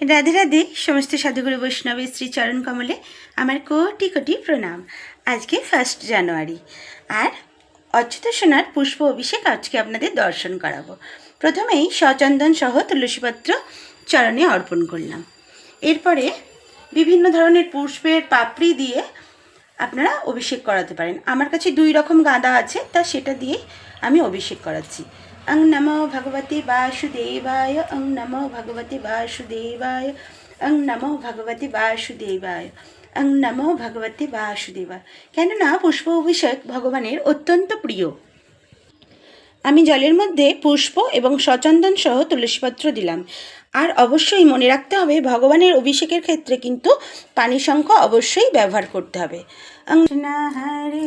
রাধে রাধে, সমস্ত সাধুগুরু বৈষ্ণবের শ্রী চরণ কমলে আমার কোটি কোটি প্রণাম। আজকে ফার্স্ট জানুয়ারি আর অচ্যুত সোনার পুষ্প অভিষেক আজকে আপনাদের দর্শন করাবো। প্রথমেই সচন্দন সহ তুলসীপত্র চরণে অর্পণ করলাম। এরপরে বিভিন্ন ধরনের পুষ্পের পাপড়ি দিয়ে আপনারা অভিষেক করাতে পারেন। আমার কাছে দুই রকম গাঁদা আছে, তা সেটা দিয়ে আমি অভিষেক করাচ্ছি। অং নমো ভগবতে বাসুদেবায়, অং নমো ভগবতে বাসুদেবায়, অং নমো ভগবতে বাসুদেবায়, অং নমো ভগবতে বাসুদেবায়। কেননা পুষ্প অভিষেক ভগবানের অত্যন্ত প্রিয়। আমি জলের মধ্যে পুষ্প এবং সচন্দন সহ তুলসীপত্র দিলাম। আর অবশ্যই মনে রাখতে হবে, ভগবানের অভিষেকের ক্ষেত্রে কিন্তু পানি শঙ্খ অবশ্যই ব্যবহার করতে হবে। হরে